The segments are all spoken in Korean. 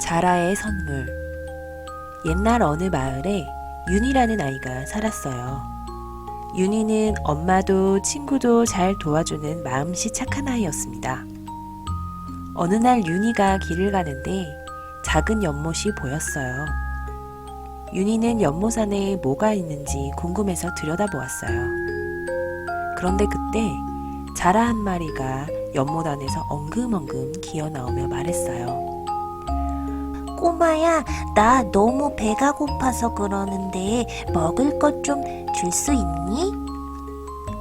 자라의 선물. 옛날 어느 마을에 윤이라는 아이가 살았어요. 윤이는 엄마도 친구도 잘 도와주는 마음씨 착한 아이였습니다. 어느 날 윤이가 길을 가는데 작은 연못이 보였어요. 윤이는 연못 안에 뭐가 있는지 궁금해서 들여다보았어요. 그런데 그때 자라 한 마리가 연못 안에서 엉금엉금 기어 나오며 말했어요. 꼬마야, 나 너무 배가 고파서 그러는데 먹을 것 좀 줄 수 있니?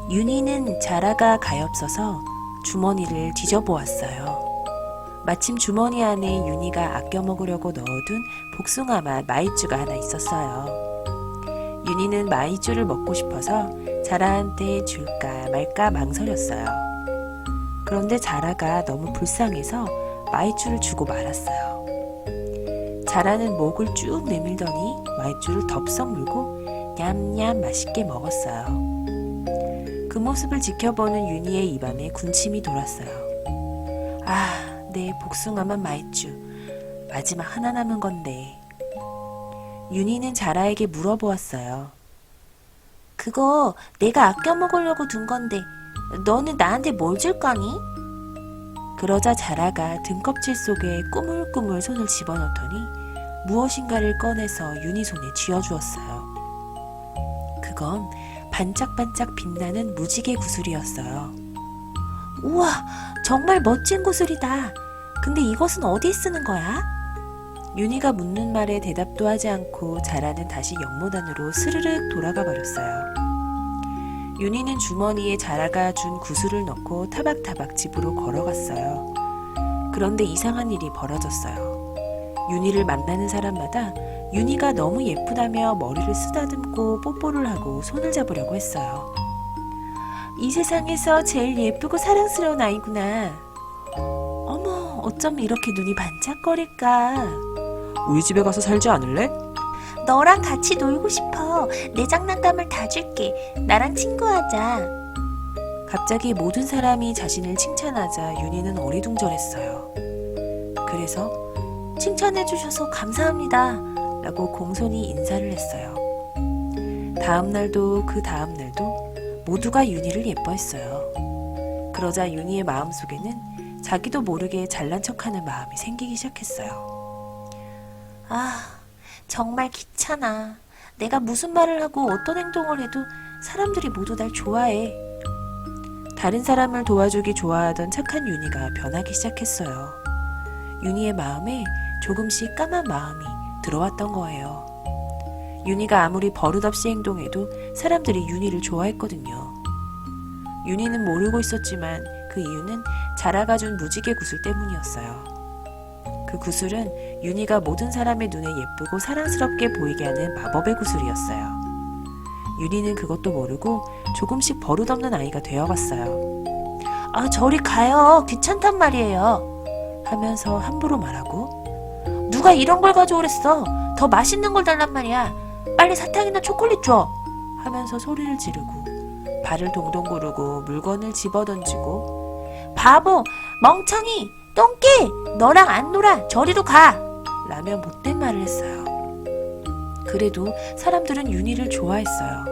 윤희는 자라가 가엾어서 주머니를 뒤져보았어요. 마침 주머니 안에 윤희가 아껴 먹으려고 넣어둔 복숭아 맛 마이쮸가 하나 있었어요. 윤희는 마이쮸를 먹고 싶어서 자라한테 줄까 말까 망설였어요. 그런데 자라가 너무 불쌍해서 마이쮸를 주고 말았어요. 자라는 목을 쭉 내밀더니 마이쮸를 덥석 물고 냠냠 맛있게 먹었어요. 그 모습을 지켜보는 윤희의 입안에 군침이 돌았어요. 아, 내 복숭아만 마이쮸. 마지막 하나 남은 건데. 윤희는 자라에게 물어보았어요. 그거 내가 아껴 먹으려고 둔 건데 너는 나한테 뭘 줄 거니? 그러자 자라가 등껍질 속에 꾸물꾸물 손을 집어넣더니 무엇인가를 꺼내서 윤희 손에 쥐어주었어요. 그건 반짝반짝 빛나는 무지개 구슬이었어요. 우와, 정말 멋진 구슬이다. 근데 이것은 어디에 쓰는 거야? 윤희가 묻는 말에 대답도 하지 않고 자라는 다시 연못 안으로 스르륵 돌아가 버렸어요. 윤희는 주머니에 자라가 준 구슬을 넣고 타박타박 집으로 걸어갔어요. 그런데 이상한 일이 벌어졌어요. 윤희를 만나는 사람마다 윤희가 너무 예쁘다며 머리를 쓰다듬고 뽀뽀를 하고 손을 잡으려고 했어요. 이 세상에서 제일 예쁘고 사랑스러운 아이구나. 어머, 어쩜 이렇게 눈이 반짝거릴까? 우리 집에 가서 살지 않을래? 너랑 같이 놀고 싶어. 내 장난감을 다 줄게. 나랑 친구하자. 갑자기 모든 사람이 자신을 칭찬하자 윤희는 어리둥절했어요. 그래서 칭찬해주셔서 감사합니다. 라고 공손히 인사를 했어요. 다음 날도 그 다음 날도 모두가 윤희를 예뻐했어요. 그러자 윤희의 마음 속에는 자기도 모르게 잘난 척하는 마음이 생기기 시작했어요. 아, 정말 귀찮아. 내가 무슨 말을 하고 어떤 행동을 해도 사람들이 모두 날 좋아해. 다른 사람을 도와주기 좋아하던 착한 윤희가 변하기 시작했어요. 윤희의 마음에 조금씩 까만 마음이 들어왔던 거예요. 윤희가 아무리 버릇없이 행동해도 사람들이 윤희를 좋아했거든요. 윤희는 모르고 있었지만 그 이유는 자라가 준 무지개 구슬 때문이었어요. 그 구슬은 윤희가 모든 사람의 눈에 예쁘고 사랑스럽게 보이게 하는 마법의 구슬이었어요. 윤희는 그것도 모르고 조금씩 버릇없는 아이가 되어갔어요. 아, 저리 가요. 귀찮단 말이에요. 하면서 함부로 말하고 누가 이런 걸 가져오랬어. 더 맛있는 걸 달란 말이야. 빨리 사탕이나 초콜릿 줘. 하면서 소리를 지르고 발을 동동 구르고 물건을 집어던지고 바보, 멍청이, 똥개, 너랑 안 놀아. 저리로 가. 라며 못된 말을 했어요. 그래도 사람들은 윤희를 좋아했어요.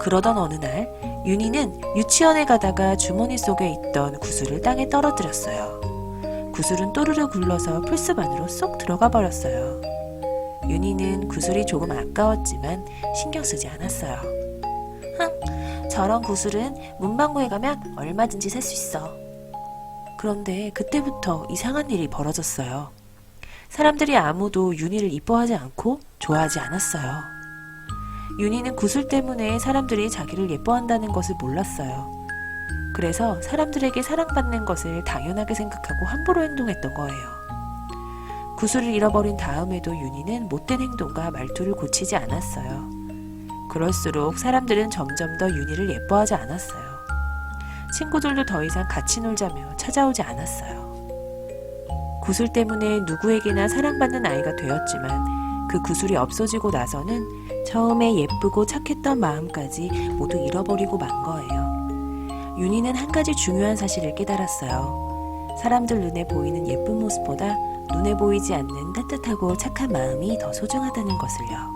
그러던 어느 날 윤희는 유치원에 가다가 주머니 속에 있던 구슬을 땅에 떨어뜨렸어요. 구슬은 또르르 굴러서 풀숲 안으로 쏙 들어가 버렸어요. 윤희는 구슬이 조금 아까웠지만 신경 쓰지 않았어요. 흥, 저런 구슬은 문방구에 가면 얼마든지 살 수 있어. 그런데 그때부터 이상한 일이 벌어졌어요. 사람들이 아무도 윤희를 이뻐하지 않고 좋아하지 않았어요. 윤희는 구슬 때문에 사람들이 자기를 예뻐한다는 것을 몰랐어요. 그래서 사람들에게 사랑받는 것을 당연하게 생각하고 함부로 행동했던 거예요. 구슬을 잃어버린 다음에도 윤희는 못된 행동과 말투를 고치지 않았어요. 그럴수록 사람들은 점점 더 윤희를 예뻐하지 않았어요. 친구들도 더 이상 같이 놀자며 찾아오지 않았어요. 구슬 때문에 누구에게나 사랑받는 아이가 되었지만 그 구슬이 없어지고 나서는 처음에 예쁘고 착했던 마음까지 모두 잃어버리고 만 거예요. 윤희는 한 가지 중요한 사실을 깨달았어요. 사람들 눈에 보이는 예쁜 모습보다 눈에 보이지 않는 따뜻하고 착한 마음이 더 소중하다는 것을요.